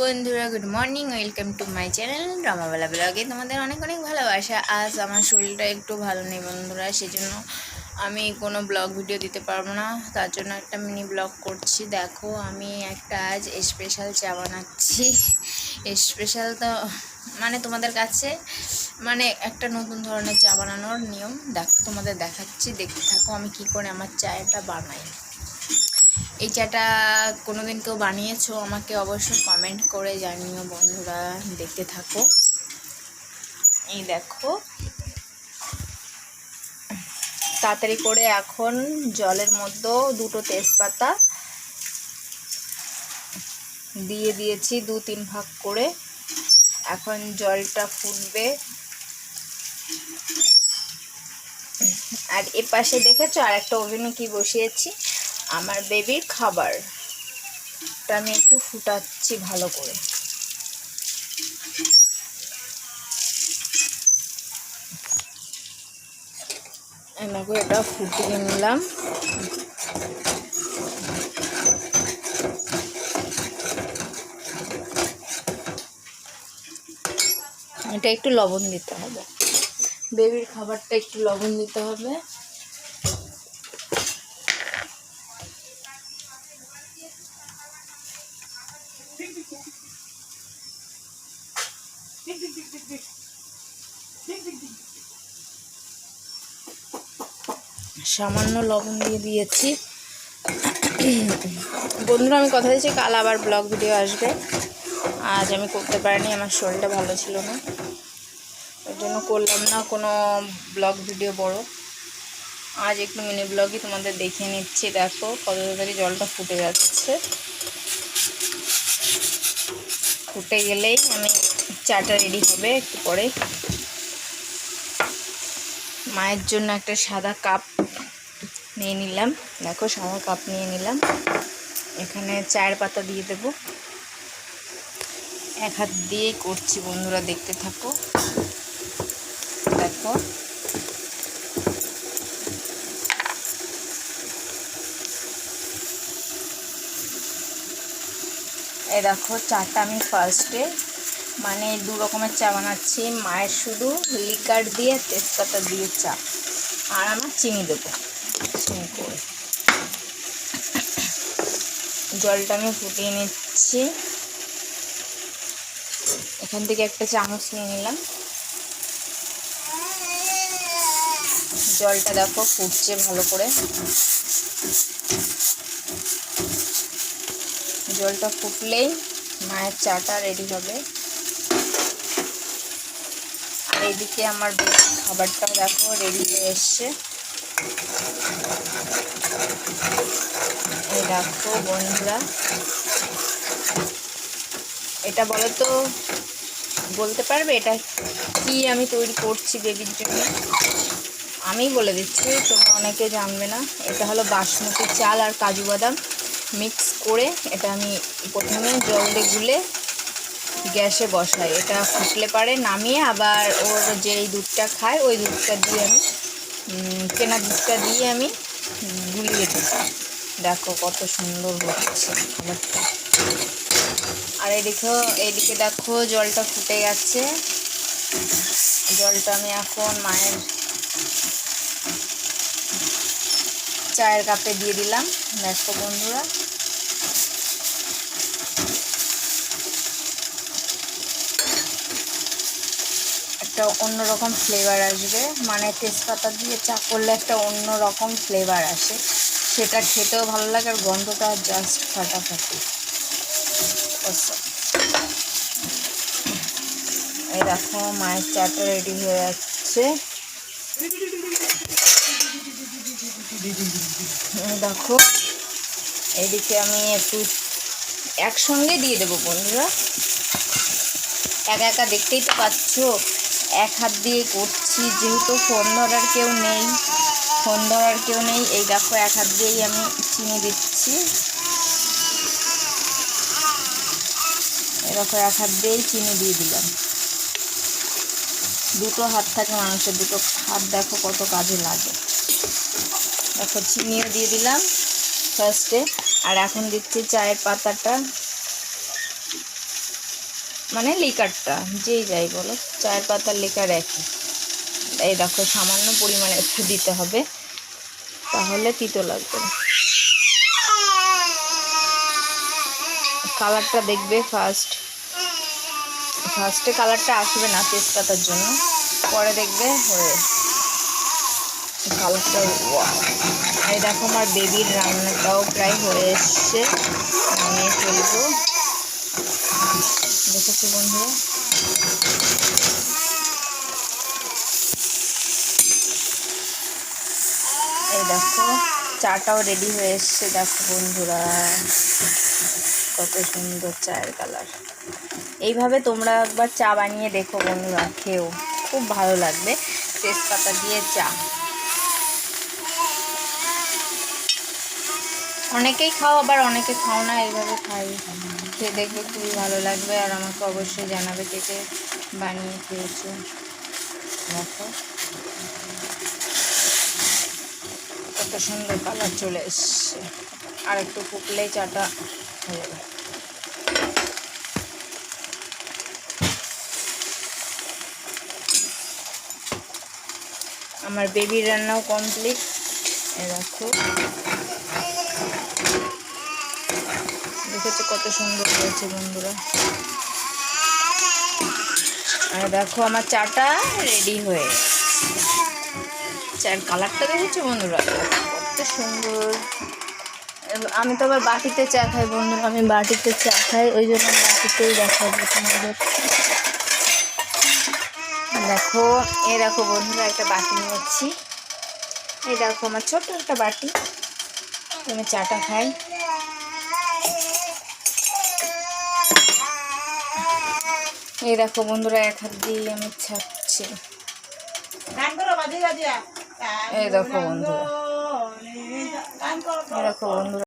বন্ধুরা good morning welcome to my channel Ramabela ব্লগে তোমাদের অনেক অনেক ভালোবাসা। আজ আমার শরীরটা একটু ভালো নেই বন্ধুরা, সেজন্য আমি কোনো ব্লগ ভিডিও দিতে পারব না। তার জন্য একটা মিনি ব্লগ করছি। দেখো, আমি একটা আজ স্পেশাল চা বানাচ্ছি। স্পেশাল তো মানে তোমাদের কাছে মানে একটা নতুন ধরনের চা বানানোর নিয়ম। দেখো, তোমাদের দেখাচ্ছি, দেখতে থাকো আমি কি করে আমার চাটা বানাই। এই চাটা কোনো দিন কেউ বানিয়েছো, আমাকে অবশ্যই কমেন্ট করে জানিও বন্ধুরা, দেখতে থাকো। এই দেখো। তাড়াতাড়ি করে এখন জলের মধ্যে দুটো তেজপাতা দিয়ে দিয়েছি, দু তিন ভাগ করে। এখন জলটা ফুটবে। আর এ পাশে দেখেছ আর একটা ওভেনে কি বসিয়েছি? আমার বেবির খাবার। তা আমি একটু ফুটাচ্ছি ভালো করে। এনাকে এটা ফুটিয়ে নিলাম। এটা একটু লবণ দিতে হবে। বেবির খাবারটা একটু লবণ দিতে হবে। সামান্য লবণ দিয়ে দিয়েছি। বন্ধুরা, আমি কথা দিয়েছি কাল আবার ব্লগ ভিডিও আসবে। আজ আমি করতে পারিনি, আমার শরীরটা ভালো ছিল না। ওই জন্য করলাম না, কোনো ব্লগ ভিডিও বড়। আজ একটু মিনি ব্লগই তোমাদের দেখিয়ে নিচ্ছি। দেখো কত তাড়াতাড়ি জলটা ফুটে যাচ্ছে। ফুটে গেলেই আমি চাটা রেডি হবে একটু পরে। মায়ের জন্য একটা সাদা কাপ নিয়ে নিলাম। দেখো, সাদা কাপ নিয়ে নিলাম। এখানে চায়ের পাতা দিয়ে দেব। এক হাত দিয়েই করছি বন্ধুরা, দেখতে থাকো। দেখো। এই দেখো, চাটা আমি ফার্স্টে মানে দু রকমের চা বানাচ্ছি। মায়ের শুধু লিকার দিয়ে তেজপাতা দিয়ে চা। আর আমার চিনি দেবো চিনি করে জলটা আমি ফুটিয়ে নিচ্ছি। এখান থেকে একটা চামচ নিয়ে নিলাম। জলটা দেখো ফুটছে ভালো করে। জলটা ফুটলেই মায়ের চাটা রেডি হবে। এদিকে আমার খাবারটা দেখো রেডি হয়ে এসছে। এই দেখো বন্ধুরা। এটা বলো তো বলতে পারবে এটা কি আমি তৈরি করছি বেবির জন্য? আমি বলে দিচ্ছি, তোমরা অনেকে জানবে না। এটা হলো বাসমতি চাল আর কাজু বাদাম মিক্স করে এটা আমি প্রথমে জল গুলে গ্যাসে বসাই। এটা ফুটলে পারে নামিয়ে আবার ওর যেই দুধটা খায়, ওই দুধটা দিয়ে আমি কেনা দুধটা দিয়ে আমি গুলিয়ে দিই। দেখো কত সুন্দর হচ্ছে। আর এদিকে এইদিকে দেখো জলটা ফুটে গেছে। জলটা আমি এখন মায়ের চায়ের কাপে দিয়ে দিলাম দেখো বন্ধুরা। একটা অন্যরকম ফ্লেভার আসবে। মানে তেজপাতা দিয়ে চা করলে একটা অন্য রকম ফ্লেভার আসে। সেটা খেতেও ভালো লাগে আর গন্ধটা জাস্ট ফাটাফাটি। এই দেখো, মায়ের চাটা রেডি হয়ে যাচ্ছে। দেখো, এদিকে আমি একটু একসঙ্গে দিয়ে দেবো বন্ধুরা। একা একা দেখতেই তো পাচ্ছ, এক হাত দিয়ে করছি, যেহেতু ফোন ধরার কেউ নেই। ফোন ধরার কেউ নেই। এই দেখো, এক হাত দিয়েই আমি চিনি দিচ্ছি। দেখো, এক হাত দিয়েই চিনি দিয়ে দিলাম। দুটো হাত থাকে মানুষের, দুটো হাত দেখো কত কাজে লাগে। দেখো, চিনিও দিয়ে দিলাম ফার্স্টে আর এখন দিচ্ছি চায়ের পাতাটা মানে লিকারটা যেই যাই বলো, চায়ের পাতার লিকার একই। এই দেখো, সামান্য পরিমাণে একটু দিতে হবে। তাহলে তিতো লাগবে। কালারটা দেখবে ফার্স্ট ফার্স্টে কালারটা আসবে না তেজপাতার জন্য। পরে দেখবে হয়ে কালারটা এই দেখো আমার বেবির রান্নাটাও প্রায় হয়ে এসছে। নামিয়ে ফেলব। দেখেছ বন্ধুরা? এই দেখো, চাটাও রেডি হয়ে এসছে। দেখো বন্ধুরা, কত সুন্দর চায়ের কালার এইভাবে তোমরা একবার চা বানিয়ে দেখো বন্ধুরা খেও খুব ভালো লাগবে। তেজপাতা দিয়ে চা। অনেকেই খাও, আবার অনেকে খাও না, এইভাবে খাই। খেয়ে দেখবে খুবই ভালো লাগবে, আর আমাকে অবশ্যই জানাবে কে কে বানিয়ে খেয়েছো। দেখো। কত সুন্দর কালার চলে এসছে। আর একটু ফুটলেই চাটা হয়ে যাবে। আমার বেবির রান্নাও কমপ্লিট। এ দেখো। দেখেছ কত সুন্দর হয়েছে বন্ধুরা। আর দেখো আমার চাটা রেডি হয়ে চার কালারটা দেখেছ বন্ধুরা? কত সুন্দর। আমি তো আবার বাটিতে চা খাই বন্ধুরা, আমি বাটিতে চা খাই, ওই জন্য বাটিতেই দেখাবো তোমাদের। দেখো, এই দেখো বন্ধুরা, একটা বাটি নিয়েছি। এই দেখো, আমার ছোট্ট একটা বাটি। আমি চাটা খাই। এই দেখো বন্ধুরা, এক হাত দিয়ে আমি ছাড়ছি। এই দেখো বন্ধুরা এই দেখো বন্ধুরা